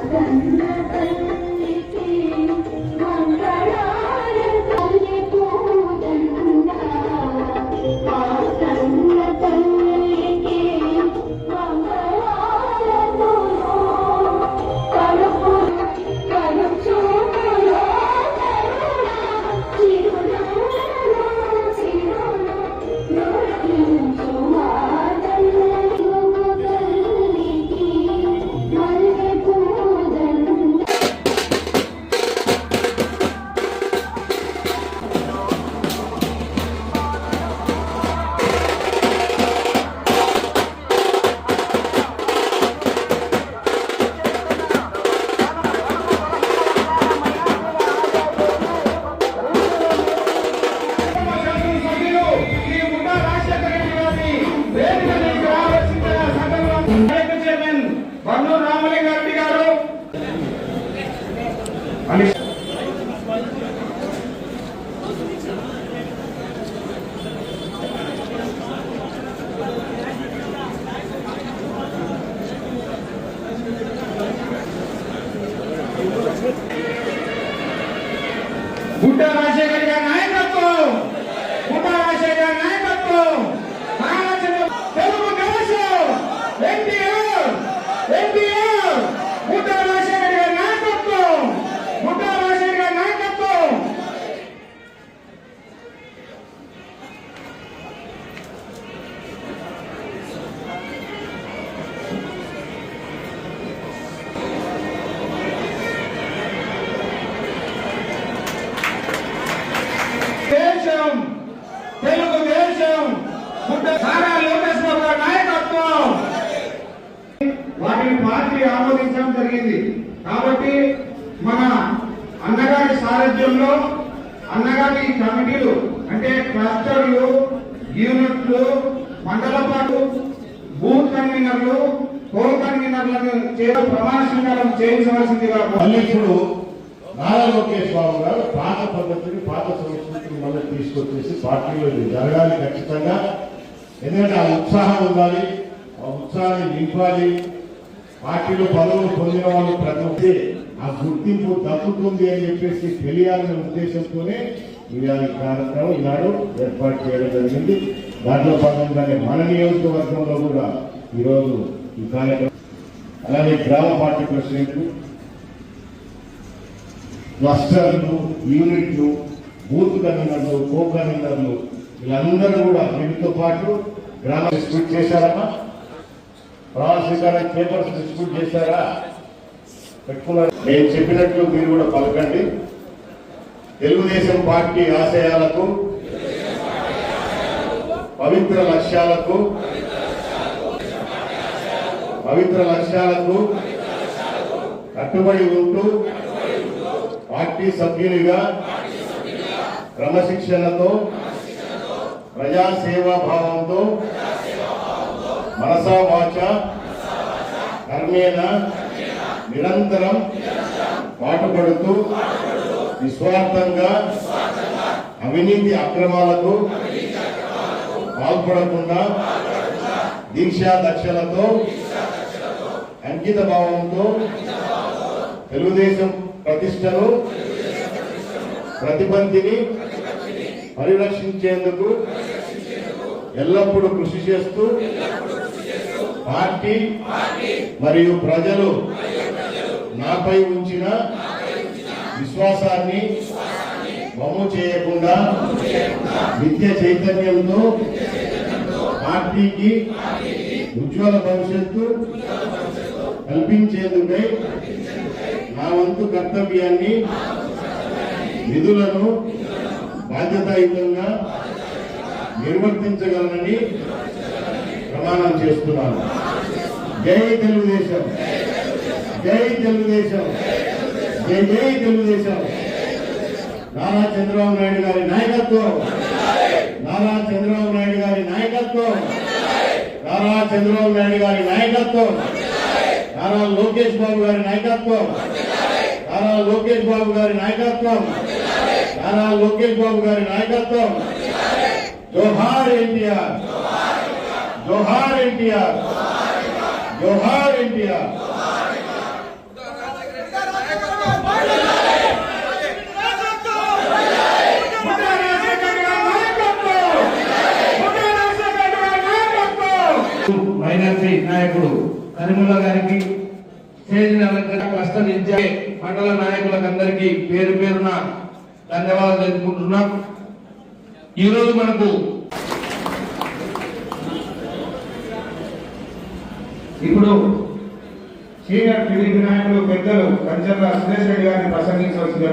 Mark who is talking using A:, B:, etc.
A: Thank you.
B: Buddha Raja Raja Naik Batu Buddha Raja Raja Naik Batu Raja Raja Naik Batu Raja Raja Naik Nara Lokesh Babu గారి నాయకత్వం. వాటిని party ఆమోదించడం జరిగింది. కాబట్టి మన అన్నగారి సారథ్యంలో అన్నగారి కమిటీలు అంటే క్లస్టర్లు యూనిట్లు మండల పాటు బూత్ కన్వీనర్లు కోర్ కన్వీనర్లను చేత ప్రమాణ స్వీకారం చేయించవలసిందిగా
C: మళ్ళీ ఇప్పుడు నారా లోకేష్ బాబు గారు పాత పద్ధతిని పాత సంస్కృతిని మళ్ళీ తీసుకొచ్చేసి పార్టీలో జరగాలి ఖచ్చితంగా. ఎందుకంటే ఆ ఉత్సాహం ఉండాలి ఆ ఉత్సాహాన్ని నింపాలి. పార్టీలో పదవులు పొందిన వాళ్ళు ప్రతి ఒక్కటి ఆ గుర్తింపు దక్కుతుంది అని చెప్పేసి తెలియాలనే ఉద్దేశంతోనే ఇవాళ కార్యక్రమం ఈనాడు ఏర్పాటు చేయడం జరిగింది. దాంట్లో భాగంగానే మన నియోజకవర్గంలో కూడా ఈరోజు ఈ కార్యక్రమం అలాగే గ్రామ పార్టీ ప్రెసిడెంట్లు క్లస్టర్లు యూనిట్లు బూత్ కన్వీనర్లు కో కన్వీనర్లు వీళ్ళందరూ కూడా వీటితో పాటు గ్రామ డిస్ట్రిబ్యూట్ చేశారమ్మా. ప్రమాణ స్వీకారం పేపర్స్ డిస్ట్రిబ్యూట్ చేశారా? పెట్టుకున్నారు నేను చెప్పినట్లు మీరు కూడా పలకండి. తెలుగుదేశం పార్టీ ఆశయాలకు పవిత్ర లక్ష్యాలకు పవిత్ర లక్ష్యాలకు కట్టుబడి ఉంటూ పార్టీ సభ్యునిగా క్రమశిక్షణతో ప్రజాసేవా భావంతో మనసా వాచ కర్మేణ నిరంతరం పాటుపడుతూ నిస్వార్థంగా అవినీతి అక్రమాలకు పాల్పడకుండా దీక్షా దక్షలతో అంకిత భావంతో తెలుగుదేశం ప్రతిష్టను ప్రతిబంధిని పరిరక్షించేందుకు ఎల్లప్పుడూ కృషి చేస్తూ పార్టీ మరియు ప్రజలు నాపై ఉంచిన విశ్వాసాన్ని బొమ్మ చేయకుండా నిత్య చైతన్యంతో పార్టీకి ఉజ్వల భవిష్యత్తు కల్పించేందుకై నా వంతు కర్తవ్యాన్ని నిధులను బాధ్యతాయుతంగా నిర్వర్తించగలనని ప్రమాణం చేస్తున్నాను. జై తెలుగుదేశం. జై తెలుగుదేశం. జై జై తెలుగుదేశం. నారా చంద్రబాబు నాయుడు గారి నాయకత్వం. నారా చంద్రబాబు నాయుడు గారి నాయకత్వం. నారా చంద్రబాబు నాయుడు గారి నాయకత్వం. నారా లోకేష్ బాబు గారి నాయకత్వం. నారా లోకేష్ బాబు గారి నాయకత్వం. నారా లోకేష్ బాబు గారి నాయకత్వం. జోహార్ ఎన్టీఆర్. జోహార్ ఎన్టీఆర్. జోహార్ ఎన్టీఆర్.
D: మైనార్టీ నాయకుడు కరిముల్లా గారికి స్టేజ్ అలంకరణ క్లస్టర్ మండల నాయకులకు అందరికీ పేరు పేరున ధన్యవాదాలు తెలుపుకుంటున్నాం. ఈరోజు మనకు
B: ఇప్పుడు సీనియర్ టీడీపీ నాయకులు పెద్దలు కంచర్ల సురేష్ రెడ్డి గారిని ప్రసంగించవలసిందిగా